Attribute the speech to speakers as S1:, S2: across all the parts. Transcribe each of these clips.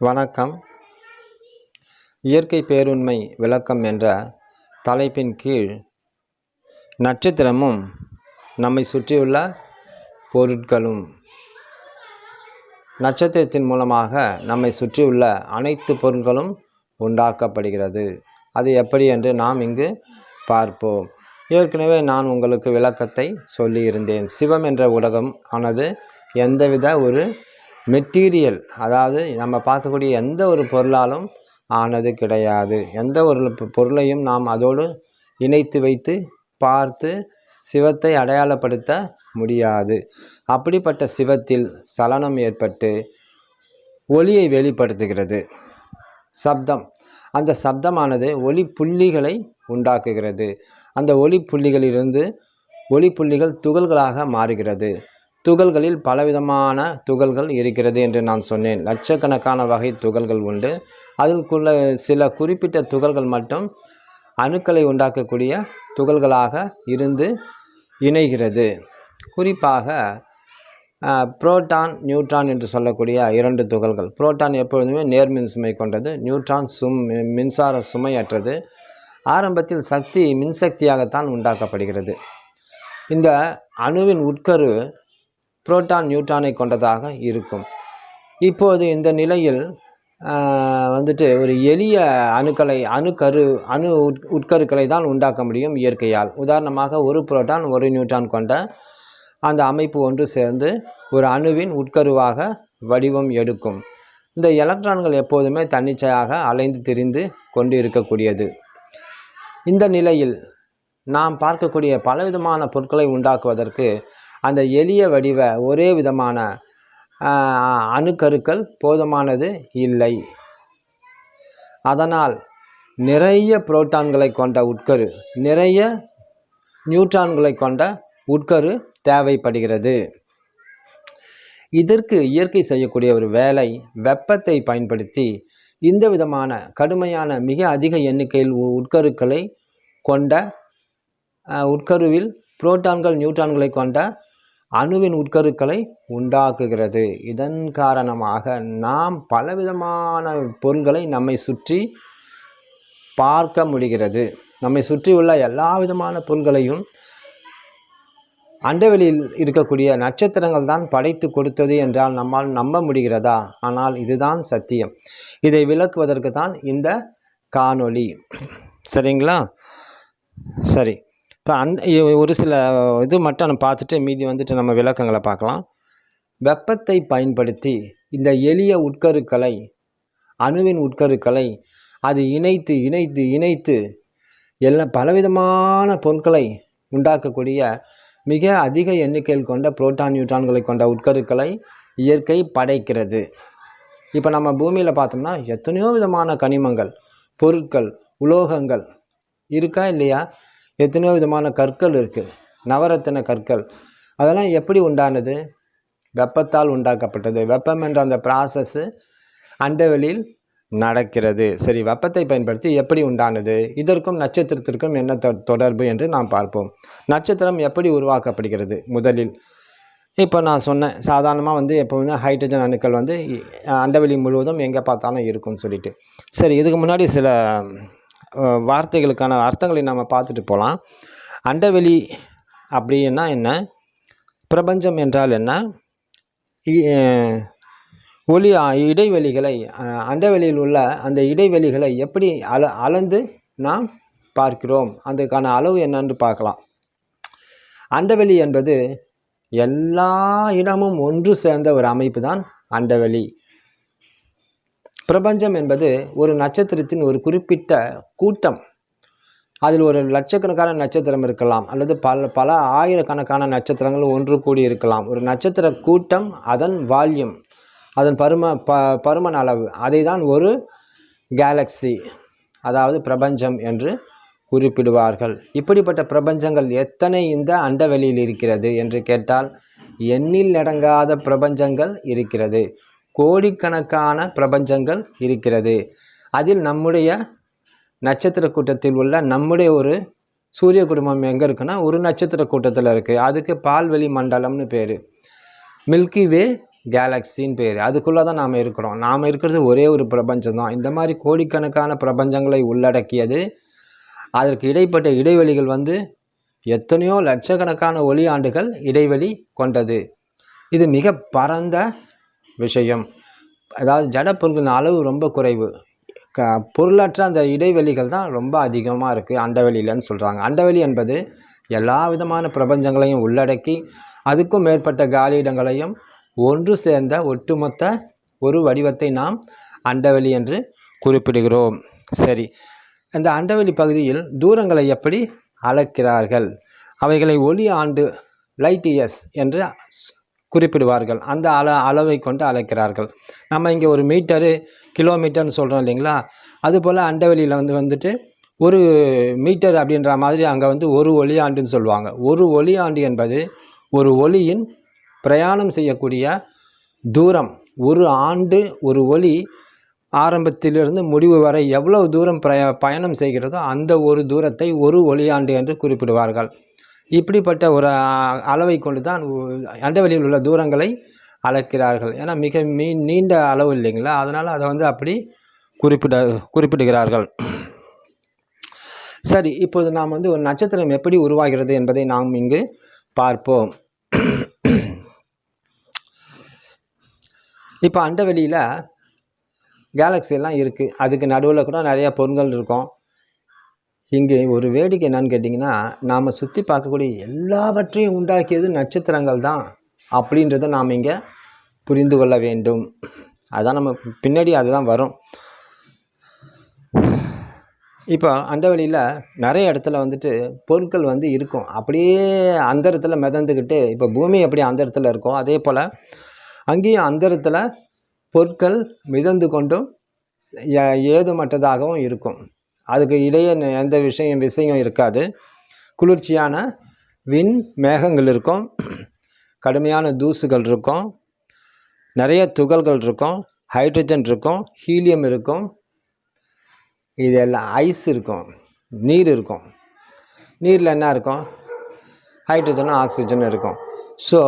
S1: வணக்கம். இயற்கை பேருண்மை விளக்கம் என்ற தலைப்பின் கீழ் நட்சத்திரமும் நம்மை சுற்றியுள்ள பொருட்களும் நட்சத்திரத்தின் மூலமாக நம்மை சுற்றியுள்ள அனைத்து பொருட்களும் உண்டாக்கப்படுகிறது. அது எப்படி என்று நாம் இங்கு பார்ப்போம். ஏற்கனவே நான் உங்களுக்கு விளக்கத்தை சொல்லியிருந்தேன். சிவம் என்ற உலகம் ஆனது எந்தவித ஒரு மெட்டீரியல் அதாவது நம்ம பார்க்கக்கூடிய எந்த ஒரு பொருளாலும் ஆனது கிடையாது. எந்த ஒரு பொருளையும் நாம் அதோடு இணைத்து வைத்து பார்த்து சிவத்தை அடையாளப்படுத்த முடியாது. அப்படிப்பட்ட சிவத்தில் சலனம் ஏற்பட்டு ஒளியை வெளிப்படுத்துகிறது. சப்தம் அந்த சப்தமானது ஒளி புள்ளிகளை உண்டாக்குகிறது. அந்த ஒளி புள்ளிகளிலிருந்து ஒளி புள்ளிகள் துகள்களாக மாறுகிறது. துகள்களில் பலவிதமான துகள்கள் இருக்கிறது என்று நான் சொன்னேன். லட்சக்கணக்கான வகை துகள்கள் உண்டு. அதற்குள்ள சில குறிப்பிட்ட துகள்கள் மட்டும் அணுக்களை உண்டாக்கக்கூடிய துகள்களாக இருந்து இணைகிறது. குறிப்பாக புரோட்டான் நியூட்ரான் என்று சொல்லக்கூடிய இரண்டு துகள்கள். புரோட்டான் எப்பொழுதுமே நேர்மின் சுமை கொண்டது நியூட்ரான் சும் மின்சார சுமையற்றது. ஆரம்பத்தில் சக்தி மின்சக்தியாகத்தான் உண்டாக்கப்படுகிறது. இந்த அணுவின் உட்கரு புரோட்டான் நியூட்ரானை கொண்டதாக இருக்கும். இப்போது இந்த நிலையில் வந்துட்டு ஒரு எளிய அணுக்களை அணுக்கரு அணு உட் உட்கருக்களை தான் உண்டாக்க முடியும் இயற்கையால். உதாரணமாக ஒரு புரோட்டான் ஒரு நியூட்ரான் கொண்ட அந்த அமைப்பு ஒன்று சேர்ந்து ஒரு அணுவின் உட்கருவாக வடிவம் எடுக்கும். இந்த எலக்ட்ரான்கள் எப்போதுமே தன்னிச்சையாக அலைந்து திரிந்து கொண்டு இருக்கக்கூடியது இந்த நிலையில் நாம் பார்க்கக்கூடிய பலவிதமான பொருட்களை உண்டாக்குவதற்கு அந்த எளிய வடிவ ஒரே விதமான அணுக்கருக்கள் போதுமானது இல்லை. அதனால் நிறைய புரோட்டான்களை கொண்ட உட்கரு நிறைய நியூட்ரான்களை கொண்ட உட்கரு தேவைப்படுகிறது. இதற்கு இயற்கை செய்யக்கூடிய ஒரு வேலை வெப்பத்தை பயன்படுத்தி இந்த விதமான கடுமையான மிக அதிக எண்ணிக்கையில் உ- உட்கருக்களை கொண்ட உட்கருவில் புரோட்டான்கள் நியூட்ரான்களை கொண்ட அணுவின் உட்கருக்களை உண்டாக்குகிறது. இதன் காரணமாக நாம் பலவிதமான பொருள்களை நம்மை சுற்றி பார்க்க முடிகிறது. நம்மை சுற்றியுள்ள எல்லா விதமான பொருள்களையும் அண்டவெளியில் இருக்கக்கூடிய நட்சத்திரங்கள் தான் படைத்து கொடுத்தது என்றால் நம்மால் நம்ப முடிகிறதா? ஆனால் இதுதான் சத்தியம். இதை விளக்குவதற்கு தான் இந்த காணொளி. சரிங்களா? சரி. இப்போ அன் ஒரு சில இது மட்டும் நம்ம பார்த்துட்டு மீதி வந்துட்டு நம்ம விளக்கங்களை பார்க்கலாம். வெப்பத்தை பயன்படுத்தி இந்த எளிய உட்கருக்களை அணுவின் உட்கருக்களை அது இணைத்து இணைத்து இணைத்து எல்லாம் பலவிதமான பொருட்களை உண்டாக்கக்கூடிய மிக அதிக எண்ணிக்கையில் கொண்ட புரோட்டான் நியூட்ரான்களை கொண்ட உட்கருக்களை இயற்கை படைக்கிறது. இப்போ நம்ம பூமியில் பார்த்தோம்னா எத்தனையோ விதமான கனிமங்கள் பொருட்கள் உலோகங்கள் இருக்கா இல்லையா? எத்தனையோ விதமான கற்கள் இருக்குது நவரத்தின கற்கள். அதெல்லாம் எப்படி உண்டானது? வெப்பத்தால் உண்டாக்கப்பட்டது. வெப்பம் என்ற அந்த ப்ராசஸ்ஸு அண்டவெளியில் நடக்கிறது. சரி வெப்பத்தை பயன்படுத்தி எப்படி உண்டானது? இதற்கும் நட்சத்திரத்திற்கும் என்ன தொ- தொடர்பு என்று நாம் பார்ப்போம். நட்சத்திரம் எப்படி உருவாக்கப்படுகிறது? முதலில் இப்போ நான் சொன்னேன் சாதாரணமாக வந்து எப்போ வந்து ஹைட்ரஜன் அணுக்கள் வந்து அண்டவெளி முழுவதும் எங்கே பார்த்தாலும் இருக்கும்னு சொல்லிட்டு. சரி இதுக்கு முன்னாடி சில வார்த்தைகளுக்கான அர்த்தங்களை நம்ம பார்த்துட்டு போகலாம் அண்டவெளி அப்படின்னா என்ன? பிரபஞ்சம் என்றால் என்ன? இ- ஒளி இடைவெளிகளை அண்டவெளியில் உள்ள அந்த இடைவெளிகளை எப்படி அள அளந்து நாம் பார்க்கிறோம்? அதுக்கான அளவு என்னன்னு பார்க்கலாம். அண்டவெளி என்பது எல்லா இடமும் ஒன்று சேர்ந்த ஒரு அமைப்பு தான் அண்டவெளி. பிரபஞ்சம் என்பது ஒரு நட்சத்திரத்தின் ஒரு குறிப்பிட்ட கூட்டம். அதில் ஒரு லட்சக்கணக்கான நட்சத்திரம் இருக்கலாம் அல்லது பல பல ஆயிரக்கணக்கான நட்சத்திரங்கள் ஒன்று கூடி இருக்கலாம். ஒரு நட்சத்திர கூட்டம் அதன் வால்யூம் அதன் பரும ப பருமன் அளவு. அதை தான் ஒரு கேலக்ஸி அதாவது பிரபஞ்சம் என்று குறிப்பிடுவார்கள். இப்படிப்பட்ட பிரபஞ்சங்கள் எத்தனை இந்த அண்டவெளியில் இருக்கிறது என்று கேட்டால் எண்ணில் அடங்காத பிரபஞ்சங்கள் இருக்கிறது. கோடிக்கணக்கான பிரபஞ்சங்கள் இருக்கிறது. அதில் நம்முடைய நட்சத்திர கூட்டத்தில் உள்ள நம்முடைய ஒரு சூரிய குடும்பம் எங்கே இருக்குன்னா ஒரு நட்சத்திர கூட்டத்தில் இருக்குது அதுக்கு பால்வெளி மண்டலம்னு பேர். மில்கி வே கேலக்சின்னு பேர். அதுக்குள்ளே தான் நாம் இருக்கிறோம். நாம் இருக்கிறது ஒரே ஒரு பிரபஞ்சம் தான் இந்த மாதிரி கோடிக்கணக்கான பிரபஞ்சங்களை உள்ளடக்கியது. அதற்கு இடைப்பட்ட இடைவெளிகள் வந்து எத்தனையோ லட்சக்கணக்கான ஒளி ஆண்டுகள் இடைவெளி கொண்டது. இது மிக பரந்த விஷயம். அதாவது ஜட பொருட்களின் அளவு ரொம்ப குறைவு. க பொருளற்ற அந்த இடைவெளிகள் தான் ரொம்ப அதிகமாக இருக்குது அண்டவெளியிலன்னு சொல்கிறாங்க அண்டவெளி என்பது எல்லா விதமான பிரபஞ்சங்களையும் உள்ளடக்கி அதுக்கும் மேற்பட்ட காலியிடங்களையும் ஒன்று சேர்ந்த ஒட்டுமொத்த ஒரு வடிவத்தை நாம் அண்டவெளி என்று குறிப்பிடுகிறோம். சரி. இந்த அண்டவெளி பகுதியில் தூரங்களை எப்படி அளக்கிறார்கள்? அவைகளை ஒளி ஆண்டு லைட் இயர்ஸ் என்று குறிப்பிடுவார்கள். அந்த அள அளவை கொண்டு அழைக்கிறார்கள். நம்ம இங்கே ஒரு மீட்டரு கிலோமீட்டர்னு சொல்கிறோம் இல்லைங்களா? அதுபோல் அண்டவெளியில் வந்து வந்துட்டு ஒரு மீட்டர் அப்படின்ற மாதிரி அங்கே வந்து ஒரு ஒளியாண்டுன்னு சொல்லுவாங்க. ஒரு ஒளியாண்டு என்பது ஒரு ஒளியின் பிரயாணம் செய்யக்கூடிய தூரம். ஒரு ஆண்டு ஒரு ஒளி ஆரம்பத்திலிருந்து முடிவு வரை எவ்வளவு தூரம் பிரய பயணம் செய்கிறதோ அந்த ஒரு தூரத்தை ஒரு ஒளியாண்டு என்று குறிப்பிடுவார்கள். இப்படிப்பட்ட ஒரு அளவை கொண்டு தான் அண்டவெளியில் உள்ள தூரங்களை அளக்கிறார்கள். ஏன்னா மிக மீ நீண்ட அளவு இல்லைங்களா? அதனால் அதை வந்து அப்படி குறிப்பிட குறிப்பிடுகிறார்கள். சரி இப்போது நாம் வந்து ஒரு நட்சத்திரம் எப்படி உருவாகிறது என்பதை நாம் இங்கு பார்ப்போம். இப்போ அண்டவெளியில் கேலக்ஸி எல்லாம் இருக்குது அதுக்கு நடுவில் கூட நிறைய பொருட்கள் இருக்கும். இங்கே ஒரு வேடிக்கை என்னன்னு கேட்டிங்கன்னா நாம் சுற்றி பார்க்கக்கூடிய எல்லாவற்றையும் உண்டாக்கியது நட்சத்திரங்கள் தான் அப்படின்றத நாம் இங்கே புரிந்து கொள்ள வேண்டும். அதுதான் நம்ம பின்னாடி அதுதான் வரும். இப்போ அண்டவெளியில் நிறைய இடத்துல வந்துட்டு பொருட்கள் வந்து இருக்கும். அப்படியே அந்த இடத்துல மிதந்துக்கிட்டு இப்போ பூமி எப்படி அந்த இடத்துல இருக்கோ அதே போல் அங்கேயும் அந்த இடத்துல பொருட்கள் மிதந்து கொண்டும் ஏதுமற்றதாகவும் இருக்கும். அதுக்கு இடையே எந்த விஷயம் விஷயம் இருக்காது. குளிர்ச்சியான விண் மேகங்கள் இருக்கும். கடுமையான தூசுகள் இருக்கும். நிறைய துகள்கள் இருக்கும். ஹைட்ரஜன் இருக்கும். ஹீலியம் இருக்கும். இதெல்லாம் ஐஸ் இருக்கும். நீர் இருக்கும். நீரில் என்ன இருக்கும்? ஹைட்ரஜனும் ஆக்சிஜனும் இருக்கும். ஸோ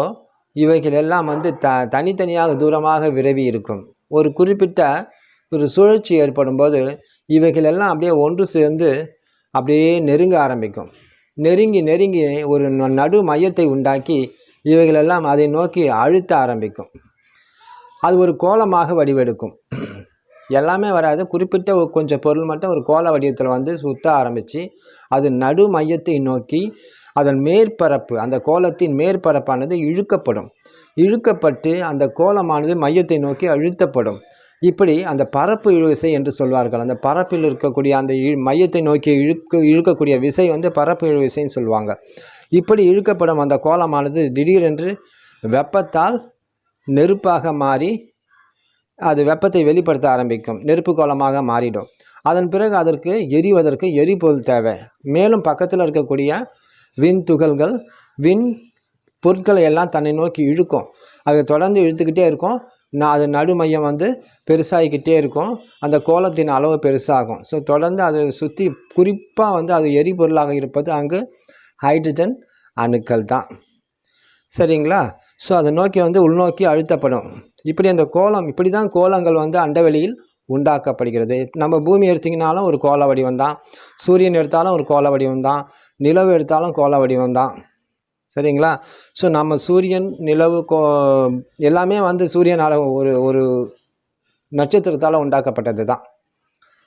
S1: இவைகள் எல்லாம் வந்து த தனித்தனியாக தூரமாக விரவி இருக்கும். ஒரு குறிப்பிட்ட ஒரு சுழற்சி ஏற்படும் போது இவைகள் எல்லாம் அப்படியே ஒன்று சேர்ந்து அப்படியே நெருங்க ஆரம்பிக்கும். நெருங்கி நெருங்கி ஒரு நடு மையத்தை உண்டாக்கி இவைகளெல்லாம் அதை நோக்கி அழுத்த ஆரம்பிக்கும். அது ஒரு கோலமாக வடிவெடுக்கும். எல்லாமே வராது. குறிப்பிட்ட கொஞ்சம் பொருள் மட்டும் ஒரு கோல வடிவத்தில் வந்து சுத்த ஆரம்பித்து அது நடு மையத்தை நோக்கி அதன் மேற்பரப்பு அந்த கோலத்தின் மேற்பரப்பானது இழுக்கப்படும். இழுக்கப்பட்டு அந்த கோலமானது மையத்தை நோக்கி அழுத்தப்படும். இப்படி அந்த பரப்பு இழுவிசை என்று சொல்வார்கள். அந்த பரப்பில் இருக்கக்கூடிய அந்த இழு மையத்தை நோக்கி இழுக்க இழுக்கக்கூடிய விசை வந்து பரப்பு இழுவிசைன்னு சொல்லுவாங்க இப்படி இழுக்கப்படும் அந்த கோலமானது திடீரென்று வெப்பத்தால் நெருப்பாக மாறி அது வெப்பத்தை வெளிப்படுத்த ஆரம்பிக்கும். நெருப்பு கோலமாக மாறிடும். அதன் பிறகு அதற்கு எரிவதற்கு எரிபொருள் தேவை. மேலும் பக்கத்தில் இருக்கக்கூடிய விண் துகள்கள் விண் பொருட்களை எல்லாம் தன்னை நோக்கி இழுக்கும். அது தொடர்ந்து இழுத்துக்கிட்டே இருக்கும். நான் அது நடுமையம் வந்து பெருசாகிக்கிட்டே இருக்கும். அந்த கோலத்தின் அளவு பெருசாகும். ஸோ தொடர்ந்து அதை சுற்றி குறிப்பாக வந்து அது எரிபொருளாக இருப்பது அங்கு ஹைட்ரஜன் அணுக்கள் தான். சரிங்களா? ஸோ அதை நோக்கி வந்து உள்நோக்கி அழுத்தப்படும். இப்படி அந்த கோலம் இப்படி தான் கோலங்கள் வந்து அண்டவெளியில் உண்டாக்கப்படுகிறது. நம்ம பூமி எடுத்திங்கனாலும் ஒரு கோல வடிவம் தான் சூரியன் எடுத்தாலும் ஒரு கோல வடிவம் தான் நிலவு எடுத்தாலும் கோல வடிவம் தான் சரிங்களா? ஸோ நம்ம சூரியன் நிலவு கோ எல்லாமே வந்து சூரியனால் ஒரு ஒரு நட்சத்திரத்தால் உண்டாக்கப்பட்டது தான்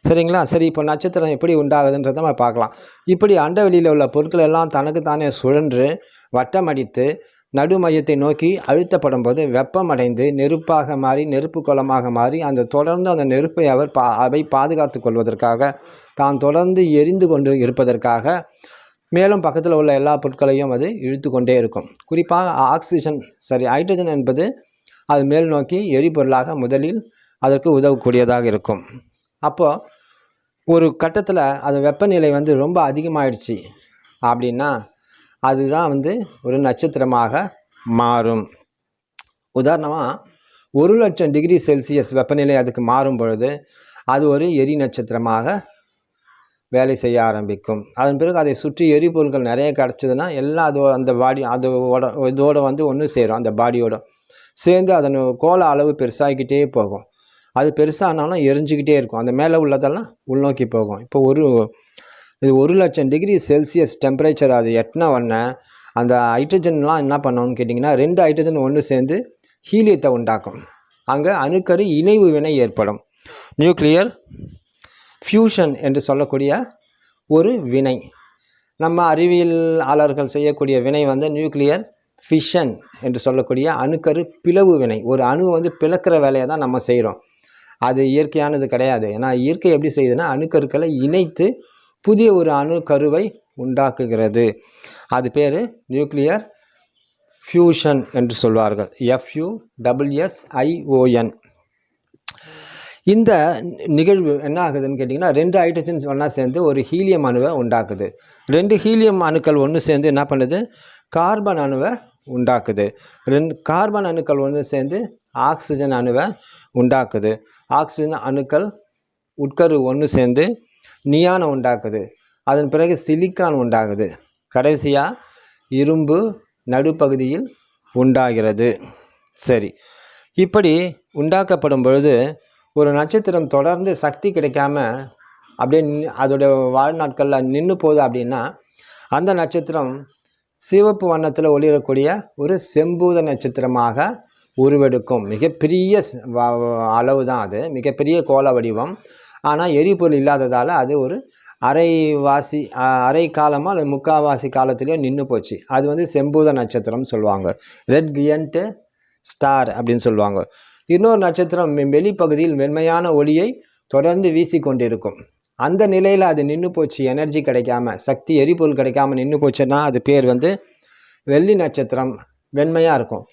S1: சரிங்களா? சரி இப்போ நட்சத்திரம் எப்படி உண்டாகுதுன்றதை நம்ம பார்க்கலாம். இப்படி அண்டவெளியில் உள்ள பொருட்கள் எல்லாம் தனக்கு தானே சுழன்று வட்டமடித்து நடு மையத்தை நோக்கி அழுத்தப்படும் போது வெப்பமடைந்து நெருப்பாக மாறி நெருப்பு குளமாக மாறி அந்த தொடர்ந்து அந்த நெருப்பை அவர் பா அவை பாதுகாத்து கொள்வதற்காக தான் தொடர்ந்து எரிந்து கொண்டு இருப்பதற்காக மேலும் பக்கத்தில் உள்ள எல்லா பொருட்களையும் அது இழுத்து கொண்டே இருக்கும். குறிப்பாக ஆக்சிஜன் சரி ஹைட்ரஜன் என்பது அது மேல் நோக்கி எரிபொருளாக முதலில் அதற்கு உதவக்கூடியதாக இருக்கும். அப்போது ஒரு கட்டத்தில் அது வெப்பநிலை வந்து ரொம்ப அதிகமாயிடுச்சு. அப்படின்னா அதுதான் வந்து ஒரு நட்சத்திரமாக மாறும். உதாரணமாக ஒரு லட்சம் டிகிரி செல்சியஸ் வெப்பநிலை அதுக்கு மாறும் பொழுது அது ஒரு எரி நட்சத்திரமாக வேலை செய்ய ஆரம்பிக்கும். அதன் பிறகு அதை சுற்றி எரிபொருட்கள் நிறைய கிடச்சிதுன்னா எல்லாம் அது அந்த பாடி அதோட இதோட வந்து ஒன்று சேரும் அந்த பாடியோட சேர்ந்து அதன் கோல அளவு பெருசாகிக்கிட்டே போகும். அது பெருசானாலும் எரிஞ்சுக்கிட்டே இருக்கும். அந்த மேலே உள்ளதெல்லாம் உள்நோக்கி போகும். இப்போ ஒரு இது ஒரு லட்சம் டிகிரி செல்சியஸ் டெம்பரேச்சர் அது எட்டின உடனே அந்த ஹைட்ரஜன்லாம் என்ன பண்ணோம்னு கேட்டிங்கன்னா ரெண்டு ஹைட்ரஜன் ஒன்று சேர்ந்து ஹீலியத்தை உண்டாக்கும். அங்கே அணுக்கரு இணைவு வினை ஏற்படும். நியூக்ளியர் ஃபியூஷன் என்று சொல்லக்கூடிய ஒரு வினை. நம்ம அறிவியலாளர்கள் செய்யக்கூடிய வினை வந்து நியூக்ளியர் ஃபிஷன் என்று சொல்லக்கூடிய அணுக்கரு பிளவு வினை. ஒரு அணு வந்து பிளக்கிற வேலையை தான் நம்ம செய்கிறோம் அது இயற்கையானது கிடையாது. ஏன்னா இயற்கை எப்படி செய்யுதுன்னா அணுக்கருக்களை இணைத்து புதிய ஒரு அணுக்கருவை உண்டாக்குகிறது. அது பேர் நியூக்ளியர் ஃபியூஷன் என்று சொல்வார்கள். எஃப்யூ டபிள்யூஎஸ்ஐஓஎன் இந்த நிகழ்வு என்ன ஆகுதுன்னு கேட்டிங்கன்னா ரெண்டு ஹைட்ரஜன்ஸ் ஒன்றா சேர்ந்து ஒரு ஹீலியம் அணுவை உண்டாக்குது. ரெண்டு ஹீலியம் அணுக்கள் ஒன்று சேர்ந்து என்ன பண்ணுது? கார்பன் அணுவை உண்டாக்குது. ரெண்டு கார்பன் அணுக்கள் ஒன்று சேர்ந்து ஆக்சிஜன் அணுவை உண்டாக்குது. ஆக்சிஜன் அணுக்கள் உட்கரு ஒன்று சேர்ந்து நியானை உண்டாக்குது. அதன் பிறகு சிலிக்கான் உண்டாகுது. கடைசியாக இரும்பு நடுப்பகுதியில் உண்டாகிறது. சரி. இப்படி உண்டாக்கப்படும் பொழுது ஒரு நட்சத்திரம் தொடர்ந்து சக்தி கிடைக்காம அப்படியே நின்னு- அதோட வாழ்நாட்களில் நின்று போகுது அப்படின்னா அந்த நட்சத்திரம் சிவப்பு வண்ணத்தில் ஒளிரக்கூடிய ஒரு செம்பூத நட்சத்திரமாக உருவெடுக்கும். மிகப்பெரிய அளவு தான் அது. மிகப்பெரிய கோல வடிவம். ஆனால் எரிபொருள் இல்லாததால் அது ஒரு அரைவாசி அரை காலமாக அல்லது முக்காவாசி காலத்திலேயே நின்று போச்சு. அது வந்து செம்பூத நட்சத்திரம் சொல்லுவாங்க. ரெட் கியன்ட்டு ஸ்டார் அப்படின்னு சொல்லுவாங்க. இன்னொரு நட்சத்திரம் வெளிப்பகுதியில் மென்மையான ஒளியை தொடர்ந்து வீசிக்கொண்டிருக்கும். அந்த நிலையில் அது நின்று போச்சு. எனர்ஜி கிடைக்காம சக்தி எரிபொருள் கிடைக்காம நின்று போச்சுன்னா அது பேர் வந்து வெள்ளி நட்சத்திரம் வெண்மையாக இருக்கும்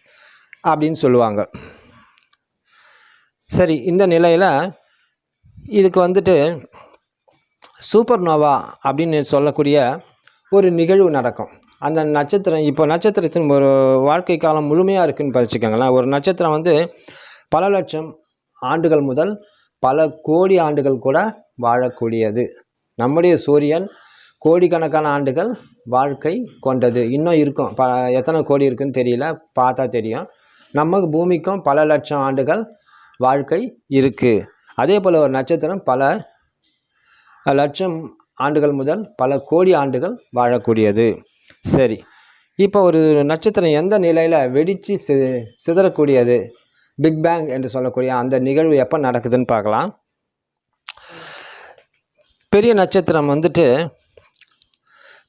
S1: அப்படின்னு சொல்லுவாங்க. சரி இந்த நிலையில் இதுக்கு வந்துட்டு சூப்பர் நோவா அப்படின்னு சொல்லக்கூடிய ஒரு நிகழ்வு நடக்கும். அந்த நட்சத்திரம் இப்போ நட்சத்திரத்தின் ஒரு வாழ்க்கை காலம் முழுமையாக இருக்குன்னு பறிச்சுக்கோங்களேன் ஒரு நட்சத்திரம் வந்து பல லட்சம் ஆண்டுகள் முதல் பல கோடி ஆண்டுகள் கூட வாழக்கூடியது. நம்முடைய சூரியன் கோடிக்கணக்கான ஆண்டுகள் வாழ்க்கை கொண்டது. இன்னும் இருக்கும். ப எத்தனை கோடி இருக்குன்னு தெரியல. பார்த்தா தெரியும். நம்ம பூமிக்கும் பல லட்சம் ஆண்டுகள் வாழ்க்கை இருக்குது அதே போல் ஒரு நட்சத்திரம் பல லட்சம் ஆண்டுகள் முதல் பல கோடி ஆண்டுகள் வாழக்கூடியது. சரி. இப்போ ஒரு நட்சத்திரம் எந்த நிலையில் வெடித்து சி சிதறக்கூடியது? பிக் பேங் என்று சொல்லக்கூடிய அந்த நிகழ்வு எப்போ நடக்குதுன்னு பார்க்கலாம். பெரிய நட்சத்திரம் வந்துட்டு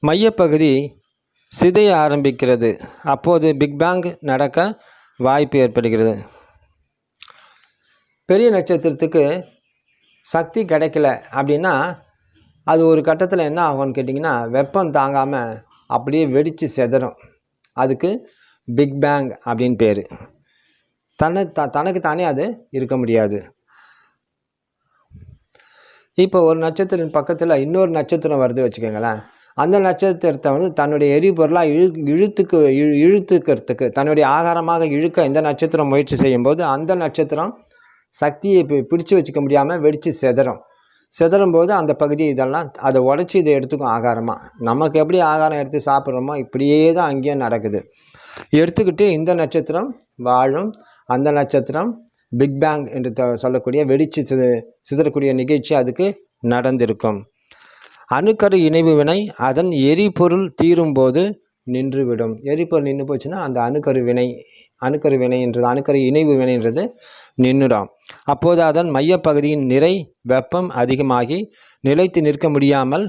S1: மையப்பகுதி சிதைய ஆரம்பிக்கிறது. அப்போது பிக் பேங் நடக்க வாய்ப்பு ஏற்படுகிறது. பெரிய நட்சத்திரத்துக்கு சக்தி கிடைக்கல அப்படின்னா அது ஒரு கட்டத்தில் என்ன ஆகும்னு கேட்டிங்கன்னா வெப்பம் தாங்காமல் அப்படியே வெடித்து செதறும். அதுக்கு பிக் பேங் அப்படின்னு பேர். தன்னை த தனக்கு தானே அது இருக்க முடியாது. இப்போ ஒரு நட்சத்திரம் பக்கத்தில் இன்னொரு நட்சத்திரம் வருது வச்சுக்கோங்களேன். அந்த நட்சத்திரத்தை வந்து தன்னுடைய எரிபொருளாக இழு இழுத்துக்கு இழு இழுத்துக்கிறதுக்கு தன்னுடைய ஆகாரமாக இழுக்க இந்த நட்சத்திரம் முயற்சி செய்யும்போது அந்த நட்சத்திரம் சக்தியை இப்போ பிடிச்சு வச்சுக்க முடியாமல் வெடித்து செதறும். செதறும் போது அந்த பகுதி இதெல்லாம் அதை உடச்சி இதை எடுத்துக்கும் ஆகாரமாக நமக்கு எப்படி ஆகாரம் எடுத்து சாப்பிட்றோமோ இப்படியே தான் அங்கேயும் நடக்குது. எடுத்துக்கிட்டு இந்த நட்சத்திரம் வாழும். அந்த நட்சத்திரம் பிக் பேங் என்று த- சொல்லக்கூடிய வெடிச்சு சித சிதறக்கூடிய நிகழ்ச்சி அதுக்கு நடந்திருக்கும். அணுக்கரு இணைவு வினை அதன் எரிபொருள் தீரும்போது நின்றுவிடும். எரிபொருள் நின்று போச்சுன்னா அந்த அணுக்கரு வினை அணுக்கரு வினைன்றது அணுக்கரு இணைவு வினைன்றது நின்றுடும். அப்போது அதன் மையப்பகுதியின் நிறை வெப்பம் அதிகமாகி நிலைத்து நிற்க முடியாமல்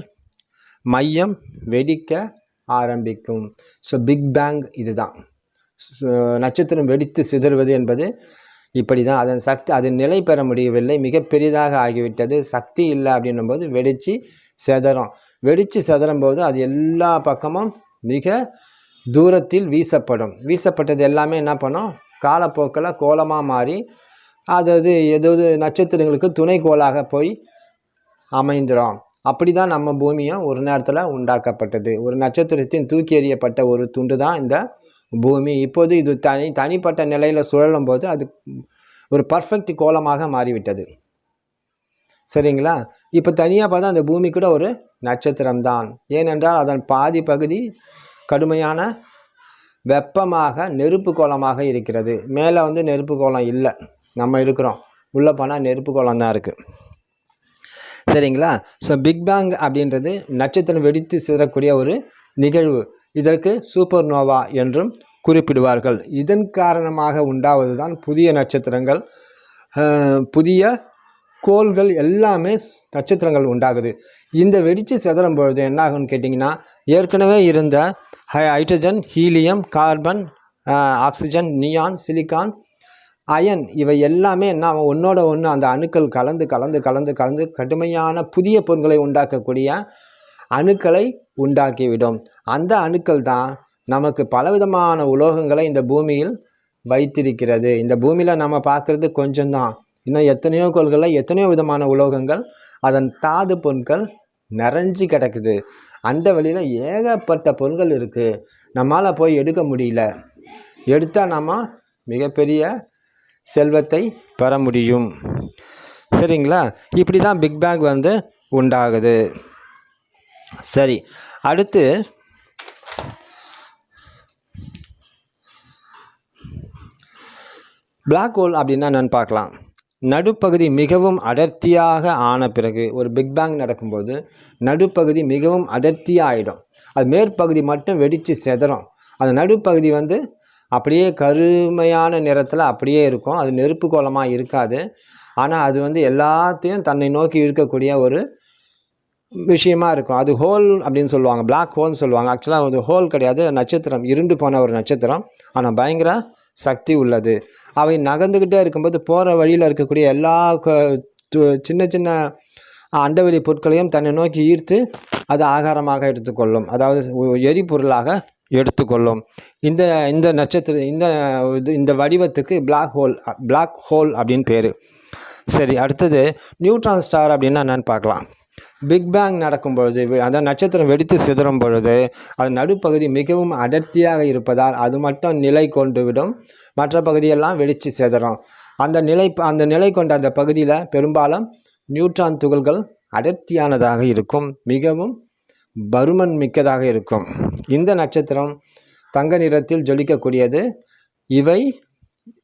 S1: மையம் வெடிக்க ஆரம்பிக்கும். ஸோ பிக் பேங் இதுதான். நட்சத்திரம் வெடித்து சிதறுவது என்பது இப்படி தான் அதன் சக்தி அது நிலை பெற முடியவில்லை. மிக பெரிதாக ஆகிவிட்டது. சக்தி இல்லை அப்படின்னும் போது வெடித்து செதறும். வெடித்து செதறும் போது அது எல்லா பக்கமும் மிக தூரத்தில் வீசப்படும். வீசப்பட்டது எல்லாமே என்ன பண்ணும்? காலப்போக்கில் கோலமாக மாறி அதாவது எதாவது நட்சத்திரங்களுக்கு துணை கோலாக போய் அமைந்துடும் அப்படி தான் நம்ம பூமியும் ஒரு நேரத்தில் உண்டாக்கப்பட்டது. ஒரு நட்சத்திரத்தின் தூக்கி எறியப்பட்ட ஒரு துண்டு தான் இந்த பூமி. இப்போது இது தனி தனிப்பட்ட நிலையில் சுழலும் போது அது ஒரு பர்ஃபெக்ட் கோலமாக மாறிவிட்டது. சரிங்களா? இப்போ தனியாக பார்த்தா அந்த பூமி கூட ஒரு நட்சத்திரம்தான். ஏனென்றால் அதன் பாதி பகுதி கடுமையான வெப்பமாக நெருப்பு கோலமாக இருக்கிறது. மேலே வந்து நெருப்பு கோலம் இல்லை. நம்ம இருக்கிறோம். உள்ளே போனால் நெருப்பு கோலம் தான் இருக்குது சரிங்களா? ஸோ பிக் பேங் அப்படின்றது நட்சத்திரம் வெடித்து சிதறக்கூடிய ஒரு நிகழ்வு. இதற்கு சூப்பர் நோவா என்றும் குறிப்பிடுவார்கள். இதன் காரணமாக உண்டாவது தான் புதிய நட்சத்திரங்கள். புதிய கோள்கள் எல்லாமே நட்சத்திரங்கள் உண்டாகுது. இந்த வெடித்து சிதறும் பொழுது என்ன ஆகும்னு கேட்டிங்கன்னா ஏற்கனவே இருந்த high hydrogen helium carbon oxygen neon silicon iron இவை எல்லாமே என்ன ஆகும்? ஒன்றோட ஒன்று அந்த அணுக்கள் கலந்து கலந்து கலந்து கலந்து கடுமையான புதிய பொருட்களை உண்டாக்கக்கூடிய அணுக்களை உண்டாக்கிவிடும். அந்த அணுக்கள் தான் நமக்கு பலவிதமான உலோகங்களை இந்த பூமியில் வைத்திருக்கிறது. இந்த பூமியில் நம்ம பார்க்குறது கொஞ்சம்தான். இன்னும் எத்தனையோ கோள்களில் எத்தனையோ விதமான உலோகங்கள் அதன் தாது பொருட்கள் நிறைஞ்சு கிடக்குது. அந்த வழியில் ஏகப்பட்ட பொருட்கள் இருக்குது நம்மளால் போய் எடுக்க முடியல. எடுத்தால் நம்ம மிகப்பெரிய செல்வத்தை பெற முடியும். சரிங்களா? இப்படி தான் பிக்பேங் வந்து உண்டாகுது. சரி அடுத்து பிளாக் ஹோல் அப்படின்னா என்னென்னு பார்க்கலாம். நடுப்பகுதி மிகவும் அடர்த்தியாக ஆன பிறகு ஒரு பிக் பேங் நடக்கும்போது நடுப்பகுதி மிகவும் அடர்த்தியாக ஆகிடும் அது மேற்பகுதி மட்டும் வெடித்து செதறும். அந்த நடுப்பகுதி வந்து அப்படியே கருமையான நிறத்தில் அப்படியே இருக்கும். அது நெருப்பு கோலமாக இருக்காது. ஆனால் அது வந்து எல்லாத்தையும் தன்னை நோக்கி இழுக்கக்கூடிய ஒரு விஷயமா இருக்கும். அது ஹோல் அப்படின்னு சொல்லுவாங்க. பிளாக் ஹோல்னு சொல்லுவாங்க. ஆக்சுவலாக அது ஹோல் கிடையாது. நட்சத்திரம் இருண்டு போன ஒரு நட்சத்திரம். ஆனால் பயங்கர சக்தி உள்ளது. அவை நகர்ந்துக்கிட்டே இருக்கும்போது போகிற வழியில் இருக்கக்கூடிய எல்லா து- சின்ன சின்ன அண்டவெளி பொருட்களையும் தன்னை நோக்கி ஈர்த்து அது ஆகாரமாக எடுத்துக்கொள்ளும். அதாவது எரிபொருளாக எடுத்துக்கொள்ளும். இந்த இந்த நட்சத்திர இந்த இது இந்த வடிவத்துக்கு பிளாக் ஹோல் பிளாக் ஹோல் அப்படின்னு பேர். சரி அடுத்தது நியூட்ரான் ஸ்டார் அப்படின்னா என்னன்னு பார்க்கலாம். பிக் பேங் நடக்கும்பொழுது வி- அந்த நட்சத்திரம் வெடித்து சிதறும் பொழுது அது நடுப்பகுதி மிகவும் அடர்த்தியாக இருப்பதால் அது மட்டும் நிலை கொண்டு விடும் மற்ற பகுதியெல்லாம் வெடித்து சிதறும். அந்த நிலை அந்த நிலை கொண்ட அந்த பகுதியில் பெரும்பாலும் நியூட்ரான் துகள்கள் அடர்த்தியானதாக இருக்கும். மிகவும் பருமன் மிக்கதாக இருக்கும். இந்த நட்சத்திரம் தங்க நிறத்தில் ஜொலிக்கக்கூடியது. இவை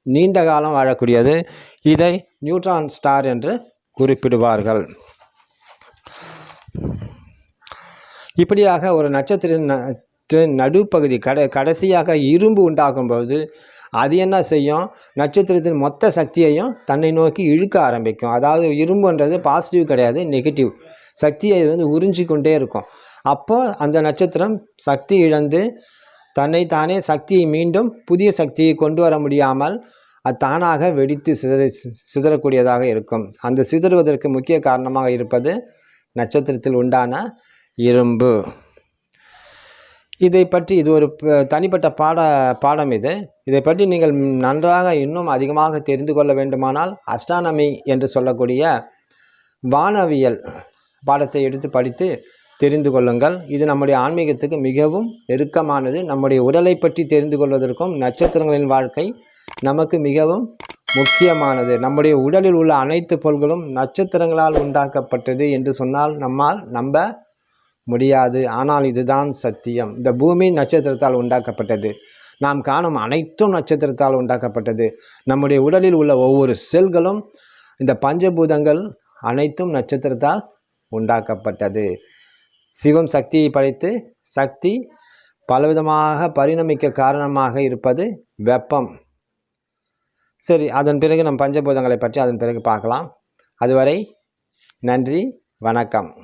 S1: நீண்ட காலம் வாழக்கூடியது. இதை நியூட்ரான் ஸ்டார் என்று குறிப்பிடுவார்கள். இப்படியாக ஒரு நட்சத்திர நடுப்பகுதி கட கடைசியாக இரும்பு உண்டாகும்போது அது என்ன செய்யும்? நட்சத்திரத்தின் மொத்த சக்தியையும் தன்னை நோக்கி இழுக்க ஆரம்பிக்கும். அதாவது இரும்புன்றது பாசிட்டிவ் கிடையாது நெகட்டிவ் சக்தியை வந்து உறிஞ்சி கொண்டே இருக்கும். அப்போ அந்த நட்சத்திரம் சக்தி இழந்து தன்னை தானே சக்தியை மீண்டும் புதிய சக்தியை கொண்டு வர முடியாமல் அது தானாக வெடித்து சிதற சிதறக்கூடியதாக இருக்கும். அந்த சிதறுவதற்கு முக்கிய காரணமாக இருப்பது நட்சத்திரத்தில் உண்டான இரும்பு. இதை பற்றி இது ஒரு தனிப்பட்ட பாட பாடம் இது. இதை பற்றி நீங்கள் நன்றாக இன்னும் அதிகமாக தெரிந்து கொள்ள வேண்டுமானால் அஸ்ட்ரானமி என்று சொல்லக்கூடிய வானவியல் பாடத்தை எடுத்து படித்து தெரிந்து கொள்ளுங்கள். இது நம்முடைய ஆன்மீகத்துக்கு மிகவும் நெருக்கமானது. நம்முடைய உடலை பற்றி தெரிந்து கொள்வதற்கும் நட்சத்திரங்களின் வாழ்க்கை நமக்கு மிகவும் முக்கியமானது. நம்முடைய உடலில் உள்ள அனைத்து பொருள்களும் நட்சத்திரங்களால் உண்டாக்கப்பட்டது என்று சொன்னால் நம்மால் நம்ப முடியாது. ஆனால் இதுதான் சத்தியம். இந்த பூமி நட்சத்திரத்தால் உண்டாக்கப்பட்டது. நாம் காணும் அனைத்தும் நட்சத்திரத்தால் உண்டாக்கப்பட்டது. நம்முடைய உடலில் உள்ள ஒவ்வொரு செல்களும் இந்த பஞ்சபூதங்கள் அனைத்தும் நட்சத்திரத்தால் உண்டாக்கப்பட்டது. சிவம் சக்தியை படைத்து சக்தி பலவிதமாக பரிணமிக்க காரணமாக இருப்பது வெப்பம். சரி அதன் பிறகு நம் பஞ்சபூதங்களை பற்றி அதன் பிறகு பார்க்கலாம். அதுவரை நன்றி வணக்கம்.